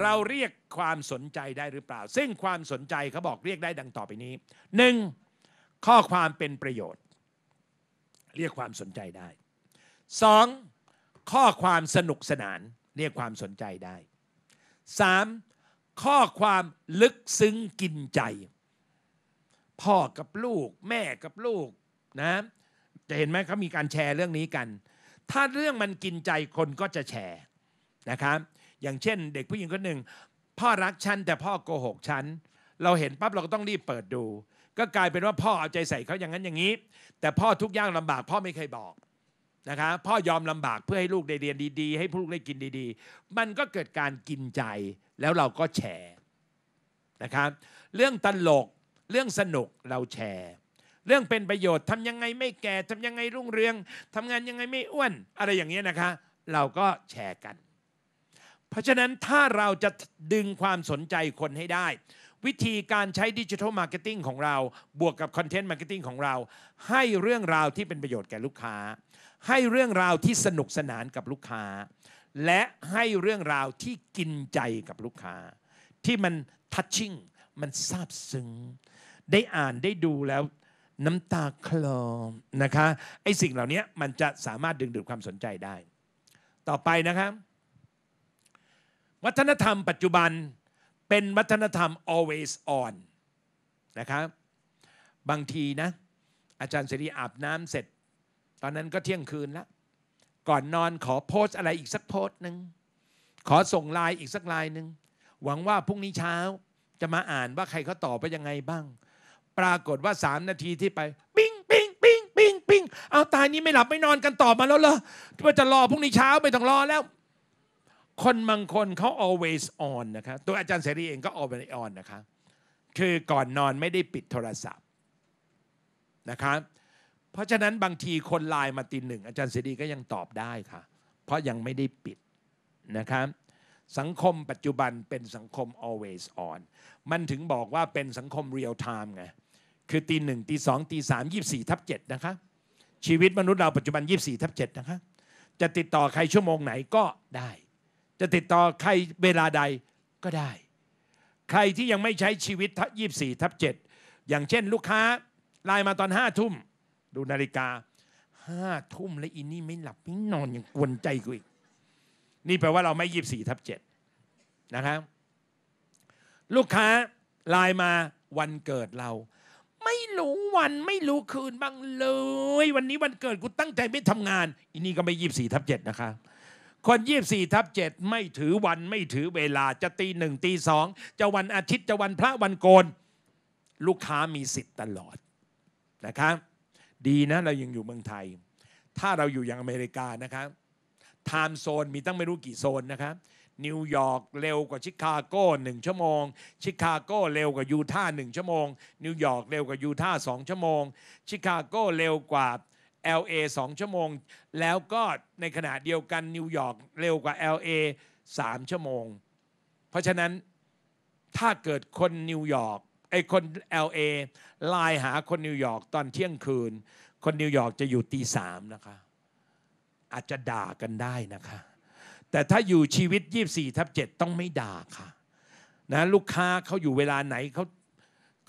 เราเรียกความสนใจได้หรือเปล่า ซึ่งความสนใจเขาบอกเรียกได้ดังต่อไปนี้หนึ่งข้อความเป็นประโยชน์ เรียกความสนใจได้สองข้อความสนุกสนาน เรียกความสนใจได้สามข้อความลึกซึ้งกินใจ พ่อกับลูก แม่กับลูกนะจะเห็นไหมเขามีการแชร์เรื่องนี้กัน ถ้าเรื่องมันกินใจคนก็จะแชร์นะครับ อย่างเช่น เด็กผู้หญิงคนหนึ่ง พ่อรักฉันแต่พ่อโกหกฉัน เราเห็นปั๊บเราก็ต้องรีบเปิดดู ก็กลายเป็นว่าพ่อเอาใจใส่เขาอย่างนั้นอย่างนี้ แต่พ่อทุกอย่างลำบาก พ่อไม่เคยบอกนะครับพ่อยอมลำบากเพื่อให้ลูกได้เรียนดีๆ ให้ลูกได้กินดีๆ มันก็เกิดการกินใจแล้วเราก็แชร์นะครับเรื่องตลกเรื่องสนุกเราแชร์ เรื่องเป็นประโยชน์ทำยังไงไม่แก่ทำยังไงรุ่งเรืองทำงานยังไงไม่อ้วน อะไรอย่างเงี้ยนะคะ เราก็แชร์กัน เพราะฉะนั้นถ้าเราจะดึงความสนใจคนให้ได้ วิธีการใช้ดิจิทัลมาร์เก็ตติ้งของเรา บวกกับคอนเทนต์มาร์เก็ตติ้งของเรา ให้เรื่องราวที่เป็นประโยชน์แก่ลูกค้า ให้เรื่องราวที่สนุกสนานกับลูกค้า และให้เรื่องราวที่กินใจกับลูกค้า ที่มันทัชชิ่งมันซาบซึ้งได้อ่านได้ดูแล้วน้ำตาคลอนะคะไอ้สิ่งเหล่านี้มันจะสามารถดึงดูดความสนใจได้ ต่อไปนะครับ วัฒนธรรมปัจจุบันเป็นวัฒนธรรม always on นะครับบางทีนะ อาจารย์เสรีอาบน้ำเสร็จ ตอนนั้นก็เที่ยงคืนแล้ว ก่อนนอนขอโพสอะไรอีกสักโพสหนึ่งขอส่งไลน์อีกสักไลน์หนึ่งหวังว่าพรุ่งนี้เช้าจะมาอ่านว่าใครเขาตอบไปยังไงบ้าง ปรากฏว่าสามนาทีที่ไปปิ้งปิ้งปิ้งปิ้งปิ้งเอาตายนี้ไม่หลับไม่นอนกันตอบมาแล้วเหรอว่าจะรอพรุ่งนี้เช้าไม่ต้องรอแล้ว คนบางคนเขา always on นะครับตัวอาจารย์เสรีเองก็ always on นะครับคือก่อนนอนไม่ได้ปิดโทรศัพท์นะครับเพราะฉะนั้นบางทีคนไลน์มาตีหนึ่งอาจารย์เสรีก็ยังตอบได้ค่ะ เพราะยังไม่ได้ปิดนะครับสังคมปัจจุบันเป็นสังคม always on มันถึงบอกว่าเป็นสังคม real time ไง คือตีหนึ่งตีสองตีสามยี่สี่ทับเจ็ดนะคะ ชีวิตมนุษย์เราปัจจุบันยี่สี่ทับเจ็ดนะคะ จะติดต่อใครชั่วโมงไหนก็ได้ จะติดต่อใครเวลาใดก็ได้ ใครที่ยังไม่ใช้ชีวิตยี่สี่ทับเจ็ดอย่างเช่นลูกค้าไลน์มาตอนห้าทุ่ม ดูนาฬิกาห้าทุ่มแล้วอินนี่ไม่หลับไม่นอนยังกวนใจกูอีก นี่แปลว่าเราไม่ยี่สี่ทับเจ็ดนะครับ ลูกค้าไลน์มาวันเกิดเรา ไม่รู้วันไม่รู้คืนบ้างเลย วันนี้วันเกิดกูตั้งใจไม่ทำงานอันนี้ก็ไม่ยี่สี่ทับเจ็ดนะคะ คนยี่สี่ทับเจ็ดไม่ถือวันไม่ถือเวลาจะตีหนึ่งตีสองจะวันอาทิตย์จะวันพระวันโกน ลูกค้ามีสิทธิ์ตลอดนะครับดีนะเรายังอยู่เมืองไทย ถ้าเราอยู่อย่างอเมริกานะครับไทม์โซนมีตั้งไม่รู้กี่โซนนะครับนิวยอร์กเร็วกว่าชิคาโกหนึ่งชั่วโมง ชิคาโกเร็วกว่ายูทาห์หนึ่งชั่วโมง นิวยอร์กเร็วกว่ายูทาห์สองชั่วโมง ชิคาโก้เร็วกว่า LA สองชั่วโมง แล้วก็ในขณะเดียวกันนิวยอร์กเร็วกว่า LA สามชั่วโมง เพราะฉะนั้นถ้าเกิดคนนิวยอร์กไอ้คน LA ไลน์หาคนนิวยอร์กตอนเที่ยงคืน คนนิวยอร์กจะอยู่ตีสามนะคะ อาจจะด่ากันได้นะคะ แต่ถ้าอยู่ชีวิต 24ทับ7ต้องไม่ด่าค่ะนะลูกค้าเขาอยู่เวลาไหนเขา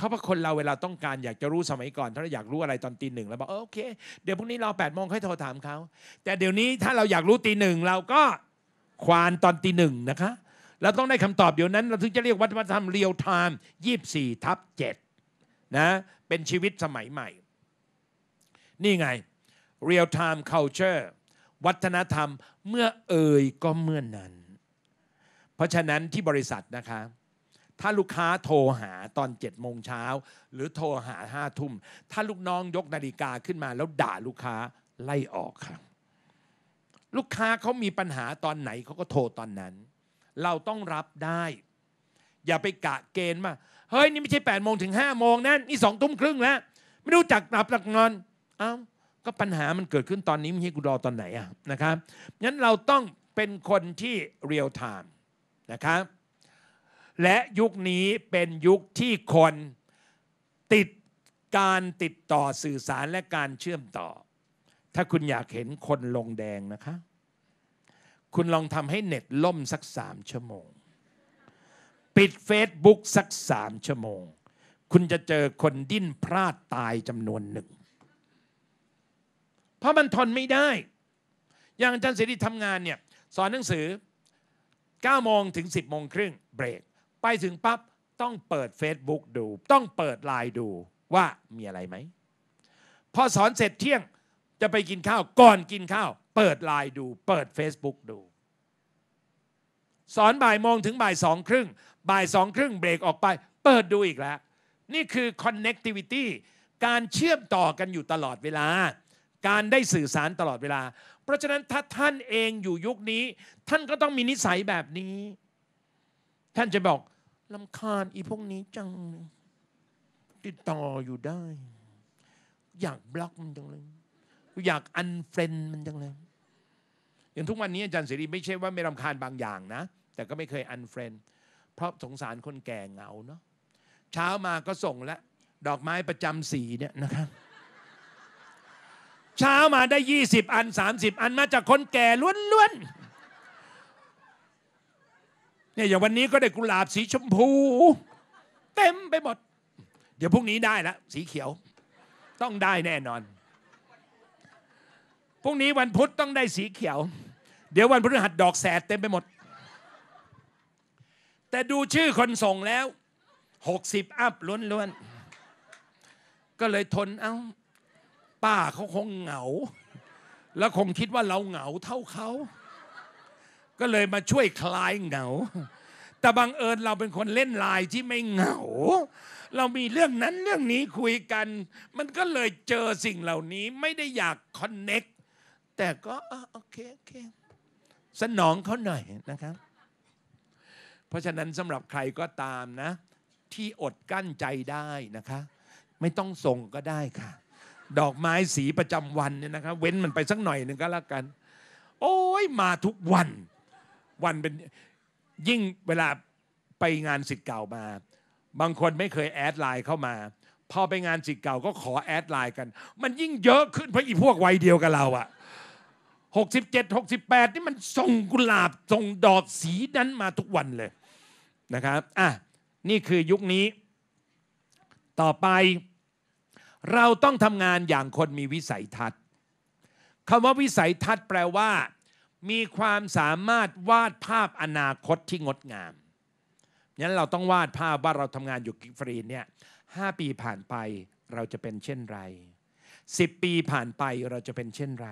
เขาเป็นคนเราเวลาต้องการอยากจะรู้สมัยก่อนถ้าเราอยากรู้อะไรตอนตีหนึ่งเราบอกโอเค เดี๋ยวพรุ่งนี้เราแปดโมงค่อยโทรถามเขาแต่เดี๋ยวนี้ถ้าเราอยากรู้ตีหนึ่งเราก็ควานตอนตีหนึ่งนะคะเราต้องได้คำตอบเดี๋ยวนั้น เราถึงจะเรียกวัฒนธรรมเรียลไทม์ยี่สี่ทับเจ็ดนะเป็นชีวิตสมัยใหม่ นี่ไง real time culture วัฒนธรรมเมื่อเอ่ยก็เมื่อนนั้น เพราะฉะนั้นที่บริษัทนะคะ ถ้าลูกค้าโทรหาตอนเจ็ดโมงเช้าหรือโทรหาห้าทุ่ม ถ้าลูกน้องยกนาฬิกาขึ้นมาแล้วด่าลูกค้าไล่ออกครับ ลูกค้าเขามีปัญหาตอนไหนเขาก็โทรตอนนั้น เราต้องรับได้ อย่าไปกะเกณฑ์มาเฮ้ยนี่ไม่ใช่แปดโมงถึงห้าโมงนั่นนี่สองทุ่มครึ่งแล้ว ไม่รู้จักหลับหลักนอนเอ้าก็ปัญหามันเกิดขึ้นตอนนี้ไม่ใช่กูรอตอนไหนอะนะครับงั้นเราต้องเป็นคนที่เรียลไทม์นะครับ และยุคนี้เป็นยุคที่คนติดการติดต่อสื่อสารและการเชื่อมต่อ ถ้าคุณอยากเห็นคนลงแดงนะคะ คุณลองทำให้เน็ตล่มสักสามชั่วโมง ปิด Facebook สักสามชั่วโมง คุณจะเจอคนดิ้นพลาดตายจำนวนหนึ่ง เพราะมันทนไม่ได้ อย่างอาจารย์เสรีทำงานเนี่ย สอนหนังสือ9โมงถึง 10โมงครึ่งเบรก ไปถึงปั๊บต้องเปิด Facebook ดู ต้องเปิดไลน์ดูว่ามีอะไรไหม พอสอนเสร็จเที่ยงจะไปกินข้าวก่อนกินข้าว เปิดไลน์ดู เปิด Facebook ดู สอนบ่ายโมงถึงบ่ายสองครึ่งบ่ายสองครึ่งเบรกออกไป เปิดดูอีกแล้ว นี่คือ connectivity การเชื่อมต่อกันอยู่ตลอดเวลา การได้สื่อสารตลอดเวลา เพราะฉะนั้นถ้าท่านเองอยู่ยุคนี้ ท่านก็ต้องมีนิสัยแบบนี้ ท่านจะบอกลำคาญอีพวกนี้จัง ติดต่ออยู่ได้ อยากบล็อกมันจังเลยอยากอันเฟรนมันจังเลย อย่างทุกวันนี้อาจารย์เสรีไม่ใช่ว่าไม่รำคาญบางอย่างนะ แต่ก็ไม่เคยอันเฟรนเพราะสงสารคนแก่เหงาเนาะเช้ามาก็ส่งแล้วดอกไม้ประจำสีเนี่ยนะครับเช้ามาได้ 20 อัน 30 อันมาจากคนแก่ล้วนๆ เนี่ยอย่างวันนี้ก็ได้กุหลาบสีชมพู เต็มไปหมด เดี๋ยวพรุ่งนี้ได้ละสีเขียว ต้องได้แน่นอนพรุ่งนี้วันพุธต้องได้สีเขียว เดี๋ยววันพฤหัสดอกแสดเต็มไปหมด แต่ดูชื่อคนส่งแล้ว60อัพล้วนๆ ก็เลยทนเอา้า ป้าเขาคงเหงา แล้วคงคิดว่าเราเหงาเท่าเขา ก็เลยมาช่วยคลายเหงา แต่บังเอิญเราเป็นคนเล่นไลน์ที่ไม่เหงา เรามีเรื่องนั้นเรื่องนี้คุยกัน มันก็เลยเจอสิ่งเหล่านี้ไม่ได้อยากคอนเน็กแต่ก็โอเคโอเคสนองเขาหน่อยนะครับ เพราะฉะนั้นสำหรับใครก็ตามนะ ที่อดกั้นใจได้นะคะ ไม่ต้องส่งก็ได้ค่ะ ดอกไม้สีประจำวันเนี่ยนะครับ เว้นมันไปสักหน่อยหนึ่งก็แล้วกัน โอ้ยมาทุกวัน วันเป็นยิ่งเวลาไปงานสิทธิ์เก่ามา บางคนไม่เคยแอดไลน์เข้ามาพอไปงานสิทธิ์เก่าก็ขอแอดไลน์กัน มันยิ่งเยอะขึ้นเพราะอีพวกวัยเดียวกับเราอะหกสิบเจ็ดหกสิบแปดนี่มันส่งกุหลาบส่งดอกสีนั้นมาทุกวันเลยนะครับอะนี่คือยุคนี้ ต่อไป เราต้องทำงานอย่างคนมีวิสัยทัศน์คำว่าวิสัยทัศน์แปลว่า มีความสามารถวาดภาพอนาคตที่งดงามงั้นเราต้องวาดภาพว่าเราทำงานอยู่กิฟรีนเนี่ยห้าปีผ่านไปเราจะเป็นเช่นไรสิบปีผ่านไปเราจะเป็นเช่นไร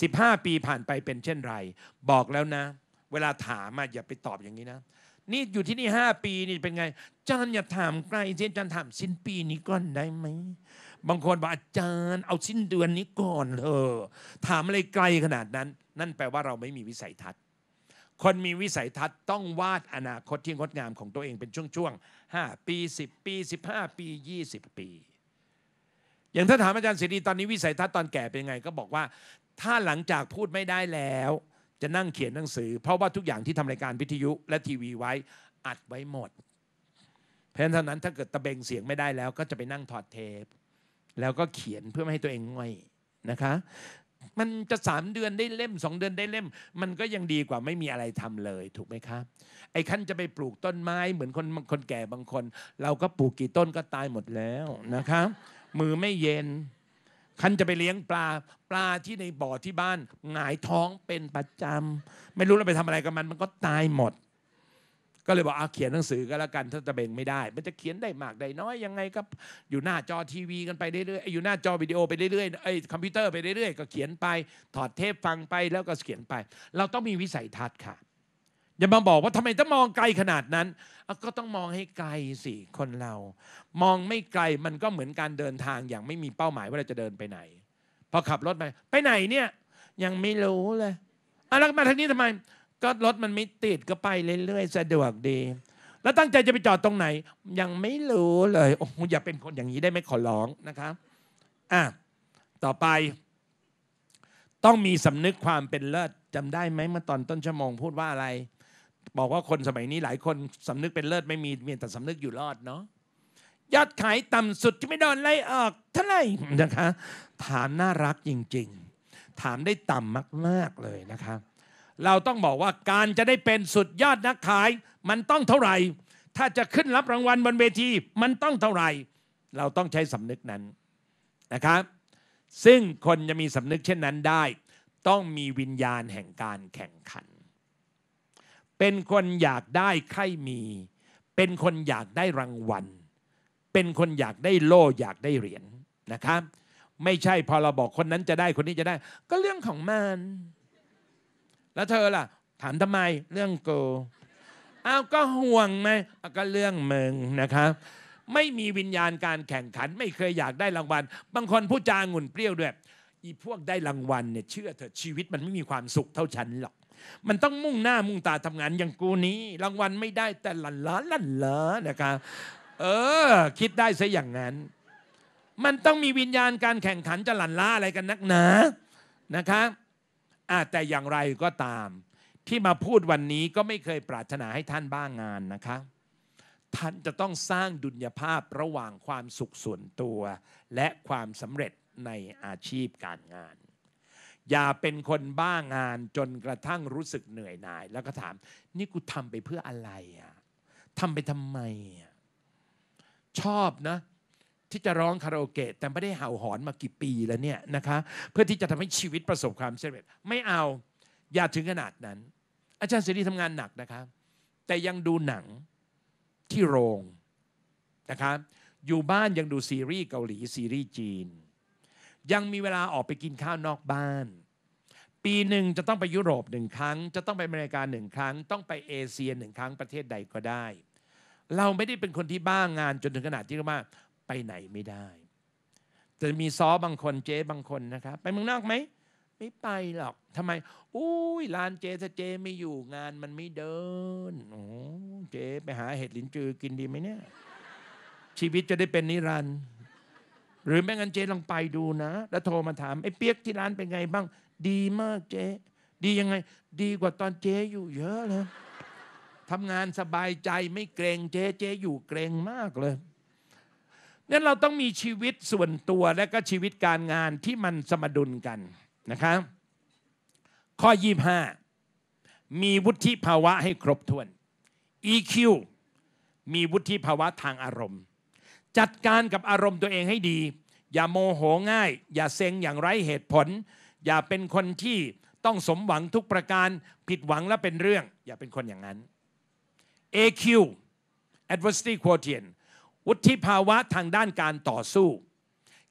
สิบห้าปีผ่านไปเป็นเช่นไร บอกแล้วนะ เวลาถามอย่าไปตอบอย่างนี้นะ นี่อยู่ที่นี่ห้าปีนี่เป็นไงอาจารย์อย่าถามไกล้สิอาจารย์ถามสิ้นปีนี้ก่อนได้ไหมบางคนบอกอาจารย์เอาสิ้นเดือนนี้ก่อนเถอะถามอะไรไกลขนาดนั้น นั่นแปลว่าเราไม่มีวิสัยทัศน์ คนมีวิสัยทัศน์ต้องวาดอนาคตที่งดงามของตัวเองเป็นช่วงๆ5ปี 10 ปี 15 ปี 20 ปี อย่างถ้าถามอาจารย์เสรีตอนนี้วิสัยทัศน์ตอนแก่เป็นไง ก็บอกว่า ถ้าหลังจากพูดไม่ได้แล้ว จะนั่งเขียนหนังสือ เพราะว่าทุกอย่างที่ทำรายการวิทยุและทีวีไว้อัดไว้หมด เพราะฉะนั้นถ้าเกิดตะเบงเสียงไม่ได้แล้ว ก็จะไปนั่งถอดเทป แล้วก็เขียนเพื่อไม่ให้ตัวเองง่อยนะคะ มันจะสามเดือนได้เล่มสองเดือนได้เล่ม มันก็ยังดีกว่าไม่มีอะไรทำเลยถูกไหมครับไอ้ขั้นจะไปปลูกต้นไม้เหมือนคนคนแก่บางคน เราก็ปลูกกี่ต้นก็ตายหมดแล้วนะครับมือไม่เย็น คันจะไปเลี้ยงปลาปลาที่ในบ่อที่บ้านหงายท้องเป็นประจำไม่รู้เราไปทำอะไรกับมันมันก็ตายหมด ก็เลยบอกเอาเขียนหนังสือก็แล้วกันถ้าตะเบงไม่ได้ มันจะเขียนได้มากได้น้อยยังไงก็อยู่หน้าจอทีวีกันไปเรื่อยๆอยู่หน้าจอวิดีโอไปเรื่อยๆไอ้คอมพิวเตอร์ไปเรื่อยๆก็เขียนไป ถอดเทปฟังไปแล้วก็เขียนไป เราต้องมีวิสัยทัศน์ค่ะ อย่ามาบอกว่าทำไมต้องมองไกลขนาดนั้น ก็ต้องมองให้ไกลสิคนเรา มองไม่ไกลมันก็เหมือนการเดินทางอย่างไม่มีเป้าหมายว่าเราจะเดินไปไหน พอขับรถไปไปไหนเนี่ยยังไม่รู้เลยอะแล้วมาทางนี้ทำไม ก็รถมันไม่ติดก็ไปเรื่อยๆสะดวกดี แล้วตั้งใจจะไปจอดตรงไหน ยังไม่รู้เลยโอ้อย่าเป็นคนอย่างนี้ได้ไหมขอร้องนะครับอะต่อไป ต้องมีสำนึกความเป็นเลิศจำได้ไหมเมื่อตอนต้นชั่วโมงพูดว่าอะไร บอกว่าคนสมัยนี้หลายคนสำนึกเป็นเลิศไม่มีมีแต่สำนึกอยู่รอดเนาะยอดขายต่ำสุดที่ไม่โดนไล่ออกเท่าไหร่นะคะ ถามน่ารักจริง ๆ ถามได้ต่ำมาก ๆ เลยนะคะเราต้องบอกว่าการจะได้เป็นสุดยอดนักขาย มันต้องเท่าไหร่ ถ้าจะขึ้นรับรางวัลบนเวทีมันต้องเท่าไหร่ เราต้องใช้สำนึกนั้นนะครับซึ่งคนจะมีสำนึกเช่นนั้นได้ ต้องมีวิญญาณแห่งการแข่งขัน เป็นคนอยากได้ใครมี เป็นคนอยากได้รางวัล เป็นคนอยากได้โล่อยากได้เหรียญนะครับ ไม่ใช่พอเราบอกคนนั้นจะได้คนนี้จะได้ ก็เรื่องของมัน แล้วเธอล่ะ ถามทำไมเรื่องโกูอ้าก็ห่วงไหมอ้าก็เรื่องมึงนะครับ ไม่มีวิญญาณการแข่งขัน ไม่เคยอยากได้รางวัล บางคนพูดจาหงุ่นเปรี้ยวด้วยอีพวกได้รางวัลเนี่ยเชื่อเถอะชีวิตมันไม่มีความสุขเท่าฉันหรอก มันต้องมุ่งหน้ามุ่งตาทำงานอย่างกูนี้ รางวัลไม่ได้แต่หลันล้าหลันล้านะครับเออ คิดได้ซะอย่างนั้น มันต้องมีวิญญาณการแข่งขันจะหลันล้าอะไรกันนักหนานะครับอะแต่อย่างไรก็ตาม ที่มาพูดวันนี้ก็ไม่เคยปรารถนาให้ท่านบ้างงานนะคะท่านจะต้องสร้างดุลยภาพระหว่างความสุขส่วนตัว และความสำเร็จในอาชีพการงาน อย่าเป็นคนบ้างานจนกระทั่งรู้สึกเหนื่อยหน่าย แล้วก็ถาม นี่กูทำไปเพื่ออะไรอะทำไปทำไมอะชอบนะที่จะร้องคาราโอเกะแต่ไม่ได้เห่าหอนมากี่ปีแล้วเนี่ยนะคะ เพื่อที่จะทำให้ชีวิตประสบความสำเร็จไม่เอาอย่าถึงขนาดนั้น อาจารย์เสรีทำงานหนักนะครับแต่ยังดูหนังที่โรงนะครับอยู่บ้านยังดูซีรีส์เกาหลีซีรีส์จีน ยังมีเวลาออกไปกินข้าวนอกบ้าน ปีหนึ่งจะต้องไปยุโรปหนึ่งครั้ง จะต้องไปอเมริกาหนึ่งครั้ง ต้องไปเอเชียหนึ่งครั้งประเทศใดก็ได้ เราไม่ได้เป็นคนที่บ้างงานจนถึงขนาดที่ว่าไปไหนไม่ได้ จะมีซอบางคนเจ๊บางคนนะครับ ไปเมืองนอกไหมไม่ไปหรอกทำไมอุ้ยร้านเจ๊ถ้าเจ๊ไม่อยู่งานมันไม่เดินโอ้เจ๊ไปหาเห็ดลินจือกินดีไหมเนี่ย ชีวิตจะได้เป็นนิรันดร์ หรือไม่งั้นเจ๊ลองไปดูนะ แล้วโทรมาถามไอ้เปียกที่ร้านเป็นไงบ้าง ดีมากเจ๊ดียังไง ดีกว่าตอนเจ๊อยู่เยอะเลยทำงานสบายใจไม่เกรงเจ๊เจ๊อยู่เกรงมากเลยนั้นเราต้องมีชีวิตส่วนตัวและก็ชีวิตการงานที่มันสมดุลกันนะครับข้อ 25 มีวุฒิภาวะให้ครบถ้วน EQ มีวุฒิภาวะทางอารมณ์ จัดการกับอารมณ์ตัวเองให้ดี อย่าโมโหง่าย อย่าเซ็งอย่างไร้เหตุผล อย่าเป็นคนที่ต้องสมหวังทุกประการผิดหวังและเป็นเรื่อง อย่าเป็นคนอย่างนั้น AQ adversity quotient วุฒิภาวะทางด้านการต่อสู้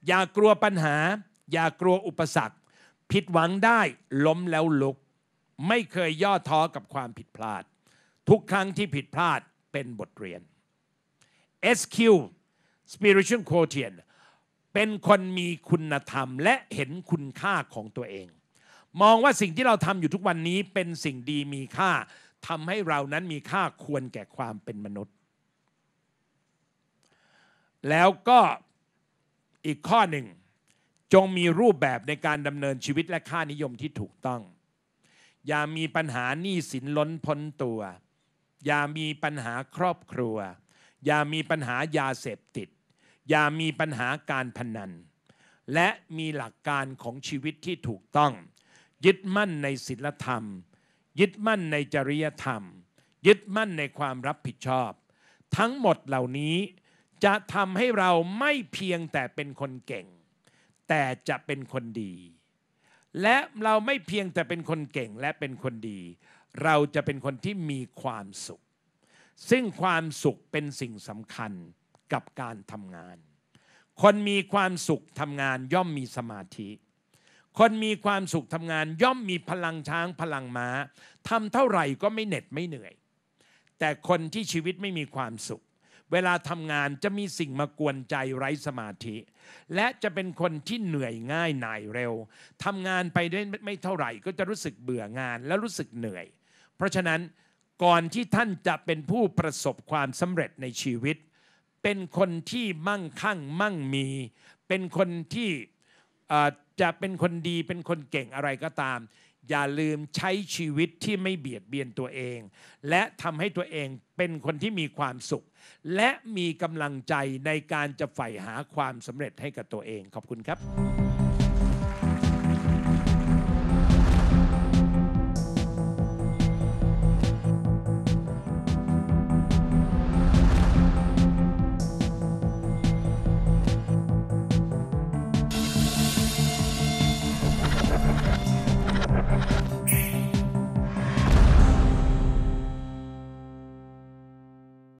อย่ากลัวปัญหา อย่ากลัวอุปสรรค ผิดหวังได้ล้มแล้วลุก ไม่เคยย่อท้อกับความผิดพลาด ทุกครั้งที่ผิดพลาดเป็นบทเรียน SQ spiritual quotient เป็นคนมีคุณธรรม และเห็นคุณค่าของตัวเอง มองว่าสิ่งที่เราทำอยู่ทุกวันนี้เป็นสิ่งดีมีค่าทำให้เรานั้นมีค่าควรแก่ความเป็นมนุษย์ แล้วก็อีกข้อหนึ่ง จงมีรูปแบบในการดำเนินชีวิตและค่านิยมที่ถูกต้อง อย่ามีปัญหาหนี้สินล้นพ้นตัว อย่ามีปัญหาครอบครัว อย่ามีปัญหายาเสพติด อย่ามีปัญหาการพนัน และมีหลักการของชีวิตที่ถูกต้อง ยึดมั่นในศีลธรรม ยึดมั่นในจริยธรรม ยึดมั่นในความรับผิดชอบ ทั้งหมดเหล่านี้จะทำให้เราไม่เพียงแต่เป็นคนเก่ง แต่จะเป็นคนดี และเราไม่เพียงแต่เป็นคนเก่งและเป็นคนดี เราจะเป็นคนที่มีความสุข ซึ่งความสุขเป็นสิ่งสำคัญ กับการทำงาน คนมีความสุขทำงานย่อมมีสมาธิ คนมีความสุขทำงานย่อมมีพลังช้างพลังม้าทำเท่าไหร่ก็ไม่เหน็ดไม่เหนื่อย แต่คนที่ชีวิตไม่มีความสุข เวลาทำงานจะมีสิ่งมากวนใจไร้สมาธิ และจะเป็นคนที่เหนื่อยง่ายหน่ายเร็วทำงานไปได้ไม่เท่าไหร่ ก็จะรู้สึกเบื่องานและรู้สึกเหนื่อย เพราะฉะนั้นก่อนที่ท่านจะเป็นผู้ประสบความสำเร็จในชีวิต เป็นคนที่มั่งคั่งมั่งมี เป็นคนที่จะเป็นคนดีเป็นคนเก่งอะไรก็ตาม อย่าลืมใช้ชีวิตที่ไม่เบียดเบียนตัวเอง และทำให้ตัวเองเป็นคนที่มีความสุข และมีกำลังใจในการจะใฝ่หาความสำเร็จให้กับตัวเองขอบคุณครับ